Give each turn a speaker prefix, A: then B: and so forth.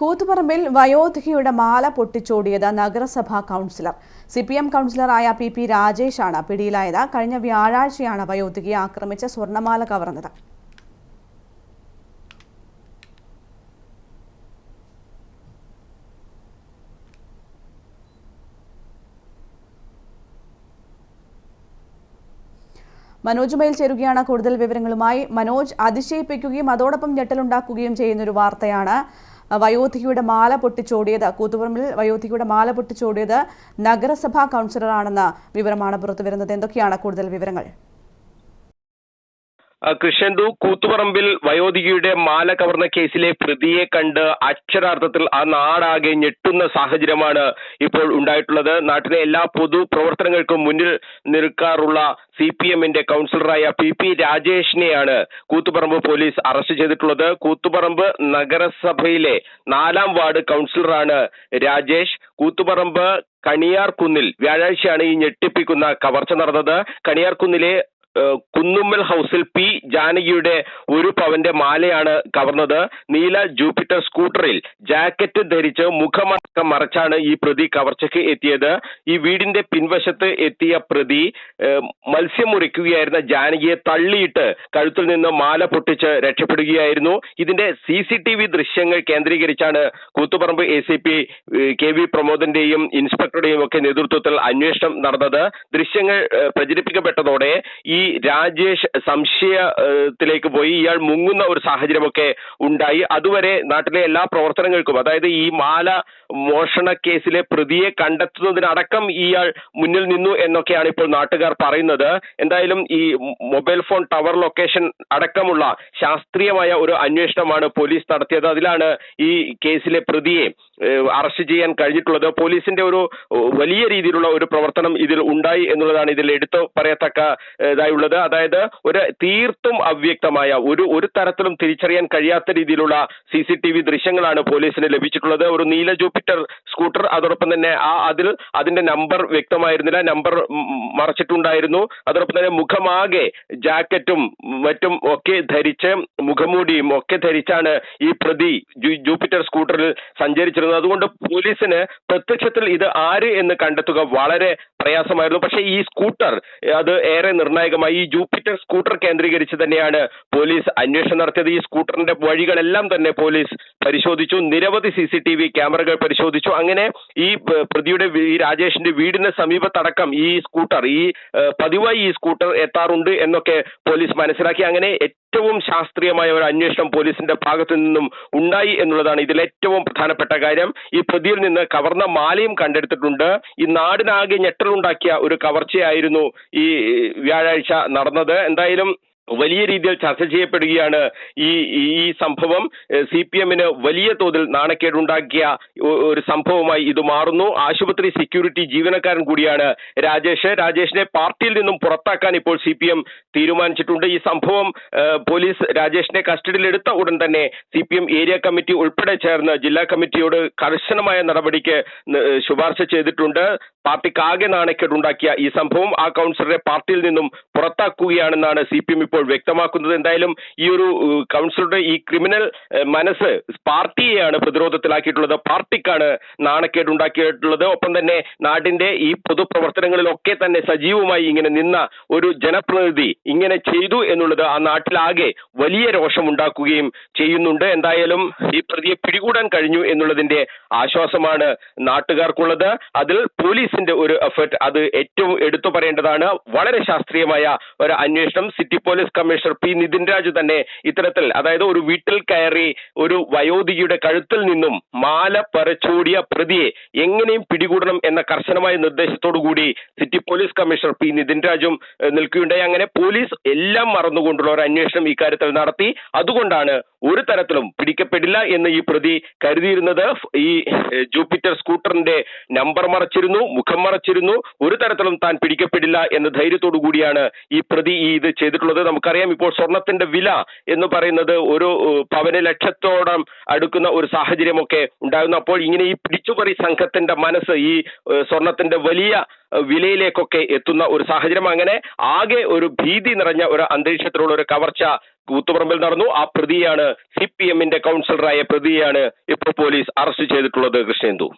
A: കൂത്തുപറമ്പിൽ വയോധികയുടെ മാല പൊട്ടിച്ചോടിയത് നഗരസഭാ കൗൺസിലർ. സി പി എം കൗൺസിലറായ പി പി രാജേഷാണ് പിടിയിലായത്. കഴിഞ്ഞ വ്യാഴാഴ്ചയാണ് വയോധികയെ ആക്രമിച്ച് സ്വർണമാല കവർന്നത്. മനോജ് മയിൽ ചേരുകയാണ് കൂടുതൽ വിവരങ്ങളുമായി. മനോജ് അതിശയിപ്പിക്കുകയും അതോടൊപ്പം ഞെട്ടലുണ്ടാക്കുകയും ചെയ്യുന്ന ഒരു വാർത്തയാണ് വയോധികയുടെ മാല പൊട്ടിച്ചോടിയത് കൂത്തുപറമ്പിൽ വയോധികയുടെ മാല പൊട്ടിച്ചോടിയത് നഗരസഭാ കൗൺസിലറാണെന്ന വിവരമാണ് പുറത്തുവരുന്നത്. എന്തൊക്കെയാണ് കൂടുതൽ വിവരങ്ങൾ?
B: കൃഷ്ണന്തു കൂത്തുപറമ്പിൽ വയോധികയുടെ മാല കവർന്ന കേസിലെ പ്രതിയെ കണ്ട് അക്ഷരാർത്ഥത്തിൽ ആ നാടാകെ ഞെട്ടുന്ന സാഹചര്യമാണ് ഇപ്പോൾ ഉണ്ടായിട്ടുള്ളത്. നാട്ടിലെ എല്ലാ പൊതു പ്രവർത്തനങ്ങൾക്കും മുന്നിൽ നിൽക്കാറുള്ള സി പി എമ്മിന്റെ കൗൺസിലറായ പി പി രാജേഷിനെയാണ് കൂത്തുപറമ്പ് പോലീസ് അറസ്റ്റ് ചെയ്തിട്ടുള്ളത്. കൂത്തുപറമ്പ് നഗരസഭയിലെ നാലാം വാർഡ് കൗൺസിലറാണ് രാജേഷ്. കൂത്തുപറമ്പ് കണിയാർകുന്നിൽ വ്യാഴാഴ്ചയാണ് ഈ ഞെട്ടിപ്പിക്കുന്ന കവർച്ച നടന്നത്. കണിയാർകുന്നിലെ കുന്നുമ്മൽ ഹൗസിൽ പി ജാനകിയുടെ ഒരു പവന്റെ മാലയാണ് കവർന്നത്. നീല ജൂപ്പിറ്റർ സ്കൂട്ടറിൽ ജാക്കറ്റ് ധരിച്ച് മുഖമടക്കം മറച്ചാണ് ഈ പ്രതി കവർച്ചയ്ക്ക് എത്തിയത്. ഈ വീടിന്റെ പിൻവശത്ത് എത്തിയ പ്രതി മത്സ്യം മുറിക്കുകയായിരുന്ന ജാനകിയെ തള്ളിയിട്ട് കഴുത്തിൽ നിന്ന് മാല പൊട്ടിച്ച് രക്ഷപ്പെടുകയായിരുന്നു. ഇതിന്റെ സി സി ടി വി ദൃശ്യങ്ങൾ കേന്ദ്രീകരിച്ചാണ് Koothuparamba A C P K V പ്രമോദിന്റെയും ഇൻസ്പെക്ടറുടെയും ഒക്കെ നേതൃത്വത്തിൽ അന്വേഷണം നടന്നത്. ദൃശ്യങ്ങൾ പ്രചരിപ്പിക്കപ്പെട്ടതോടെ ഈ രാജേഷ് സംശയത്തിലേക്ക് പോയി. ഇയാൾ മുങ്ങുന്ന ഒരു സാഹചര്യമൊക്കെ ഉണ്ടായി. അതുവരെ നാട്ടിലെ എല്ലാ പ്രവർത്തനങ്ങൾക്കും അതായത് ഈ മാല മോഷണ കേസിലെ പ്രതിയെ കണ്ടെത്തുന്നതിനടക്കം ഇയാൾ മുന്നിൽ നിന്നു എന്നൊക്കെയാണ് ഇപ്പോൾ നാട്ടുകാർ പറയുന്നത്. എന്തായാലും ഈ മൊബൈൽ ഫോൺ ടവർ ലൊക്കേഷൻ അടക്കമുള്ള ശാസ്ത്രീയമായ ഒരു അന്വേഷണമാണ് പോലീസ് നടത്തിയത്. അതിലാണ് ഈ കേസിലെ പ്രതിയെ അറസ്റ്റ് ചെയ്യാൻ കഴിഞ്ഞിട്ടുള്ളത്. പോലീസിന്റെ ഒരു വലിയ രീതിയിലുള്ള ഒരു പ്രവർത്തനം ഇതിൽ ഉണ്ടായി എന്നുള്ളതാണ് ഇതിൽ എടുത്തു പറയത്തക്ക ഏഹ്, ഇതായുള്ളത് അതായത് ഒരു തീർത്തും അവ്യക്തമായ ഒരു ഒരു തരത്തിലും തിരിച്ചറിയാൻ കഴിയാത്ത രീതിയിലുള്ള സി സി ടി വി ദൃശ്യങ്ങളാണ് പോലീസിന് ലഭിച്ചിട്ടുള്ളത്. ഒരു നീല ജൂപ്പിറ്റർ സ്കൂട്ടർ അതോടൊപ്പം തന്നെ ആ അതിൽ അതിന്റെ നമ്പർ വ്യക്തമായിരുന്നില്ല. നമ്പർ മറച്ചിട്ടുണ്ടായിരുന്നു. അതോടൊപ്പം തന്നെ മുഖമാകെ ജാക്കറ്റും മറ്റും ഒക്കെ ധരിച്ച് മുഖമൂടിയും ഒക്കെ ധരിച്ചാണ് ഈ പ്രതി ജൂപ്പിറ്റർ സ്കൂട്ടറിൽ സഞ്ചരിച്ചിരുന്നത്. അതുകൊണ്ട് പോലീസിന് പ്രത്യക്ഷത്തിൽ ഇത് ആര് എന്ന് കണ്ടെത്തുക വളരെ പ്രയാസമായിരുന്നു. പക്ഷേ ഈ സ്കൂട്ടർ അത് ഏറെ നിർണായകമായി ഈ ജൂപ്പിറ്റർ സ്കൂട്ടർ കേന്ദ്രീകരിച്ച് തന്നെയാണ് പോലീസ് അന്വേഷണം നടത്തിയത്. ഈ സ്കൂട്ടറിന്റെ വഴികളെല്ലാം തന്നെ പോലീസ് പരിശോധിച്ചു. നിരവധി സി സി ടി വി ക്യാമറകൾ പരിശോധിച്ചു. അങ്ങനെ ഈ പ്രതിയുടെ ഈ രാജേഷിന്റെ വീടിന് സമീപത്തടക്കം ഈ സ്കൂട്ടർ ഈ പതിവായി ഈ സ്കൂട്ടർ എത്താറുണ്ട് എന്നൊക്കെ പോലീസ് മനസ്സിലാക്കി. അങ്ങനെ ഏറ്റവും ശാസ്ത്രീയമായ ഒരു അന്വേഷണം പോലീസിന്റെ ഭാഗത്തു നിന്നും ഉണ്ടായി എന്നുള്ളതാണ് ഇതിൽ ഏറ്റവും പ്രധാനപ്പെട്ട കാര്യം. ഈ പ്രതിയിൽ നിന്ന് കവർന്ന മാലയും കണ്ടെടുത്തിട്ടുണ്ട്. ഈ നാടിനാകെ ഞെട്ടലുണ്ടാക്കിയ ഒരു കവർച്ചയായിരുന്നു ഈ വ്യാഴാഴ്ച നടന്നത്. എന്തായാലും വലിയ രീതിയിൽ ചർച്ച ചെയ്യപ്പെടുകയാണ് ഈ ഈ- സംഭവം. സി പി എമ്മിന് വലിയ തോതിൽ നാണക്കേടുണ്ടാക്കിയ ഒരു സംഭവമായി ഇത് മാറുന്നു. ആശുപത്രി സെക്യൂരിറ്റി ജീവനക്കാരൻ കൂടിയാണ് രാജേഷ്. രാജേഷിനെ പാർട്ടിയിൽ നിന്നും പുറത്താക്കാൻ ഇപ്പോൾ സി പി എം തീരുമാനിച്ചിട്ടുണ്ട്. ഈ സംഭവം പോലീസ് രാജേഷിനെ കസ്റ്റഡിയിലെടുത്ത ഉടൻ തന്നെ C P M area committee ഉൾപ്പെടെ ചേർന്ന് ജില്ലാ കമ്മിറ്റിയോട് കർശനമായ നടപടിക്ക് ശുപാർശ ചെയ്തിട്ടുണ്ട്. പാർട്ടിക്കാകെ നാണക്കേടുണ്ടാക്കിയ ഈ സംഭവം ആ കൗൺസിലറെ പാർട്ടിയിൽ നിന്നും പുറത്താക്കുകയാണെന്നാണ് സി പി എം ഇപ്പോൾ വ്യക്തമാക്കുന്നത് എന്തായാലും ഈ ഒരു കൗൺസിലറുടെ ഈ ക്രിമിനൽ മനസ്സ് പാർട്ടിയെയാണ് പ്രതിരോധത്തിലാക്കിയിട്ടുള്ളത്. പാർട്ടിക്കാണ് നാണക്കേടുണ്ടാക്കിയിട്ടുള്ളത്. ഒപ്പം തന്നെ നാടിന്റെ ഈ പൊതുപ്രവർത്തനങ്ങളിലൊക്കെ തന്നെ സജീവമായി ഇങ്ങനെ നിന്ന ഒരു ജനപ്രതിനിധി ഇങ്ങനെ ചെയ്തു എന്നുള്ളത് ആ നാട്ടിലാകെ വലിയ രോഷം ഉണ്ടാക്കുകയും ചെയ്യുന്നുണ്ട്. എന്തായാലും ഈ പ്രതിയെ പിടികൂടാൻ കഴിഞ്ഞു എന്നുള്ളതിന്റെ ആശ്വാസമാണ് നാട്ടുകാർക്കുള്ളത്. അതിൽ പോലീസിന്റെ ഒരു എഫേർട്ട് അത് ഏറ്റവും എടുത്തു പറയേണ്ടതാണ്. വളരെ ശാസ്ത്രീയമായ ഒരു അന്വേഷണം city police commissioner P Nitin Raju തന്നെ ഇത്തരത്തിൽ അതായത് ഒരു വീട്ടിൽ കയറി ഒരു വയോധികയുടെ കഴുത്തിൽ നിന്നും മാല പറിച്ചോടിയ പ്രതിയെ എങ്ങനെയും പിടികൂടണം എന്ന കർശനമായ നിർദ്ദേശത്തോടു കൂടി city police commissioner P Nitin രാജും നിൽക്കുകയുണ്ടായി. അങ്ങനെ പോലീസ് എല്ലാം മറന്നുകൊണ്ടുള്ള ഒരു അന്വേഷണം ഇക്കാര്യത്തിൽ നടത്തി. അതുകൊണ്ടാണ് ഒരു തരത്തിലും പിടിക്കപ്പെടില്ല എന്ന് ഈ പ്രതി കരുതിയിരുന്നത്. ഈ ജൂപ്പിറ്റർ സ്കൂട്ടറിന്റെ നമ്പർ മറച്ചിരുന്നു മുഖം മറച്ചിരുന്നു. ഒരു തരത്തിലും താൻ പിടിക്കപ്പെടില്ല എന്ന ധൈര്യത്തോടു കൂടിയാണ് ഈ പ്രതി ഈ ഇത് ചെയ്തിട്ടുള്ളത്. നമുക്കറിയാം ഇപ്പോൾ സ്വർണത്തിന്റെ വില എന്ന് പറയുന്നത് ഒരു പവന് ലക്ഷത്തോളം അടുക്കുന്ന ഒരു സാഹചര്യമൊക്കെ ഉണ്ടാകുന്നു അപ്പോൾ ഇങ്ങനെ ഈ പിടിച്ചുപറി സംഘത്തിന്റെ മനസ്സ് ഈ സ്വർണത്തിന്റെ വലിയ വിലയിലേക്കൊക്കെ എത്തുന്ന ഒരു സാഹചര്യം. അങ്ങനെ ആകെ ഒരു ഭീതി നിറഞ്ഞ ഒരു അന്തരീക്ഷത്തിലുള്ള ഒരു കവർച്ച കൂത്തുപറമ്പിൽ നടന്നു. ആ പ്രതിയാണ് സി പി എമ്മിന്റെ കൗൺസിലറായ പ്രതിയാണ് ഇപ്പോൾ പോലീസ് അറസ്റ്റ് ചെയ്തിട്ടുള്ളത് കൃഷ്ണേന്ദു.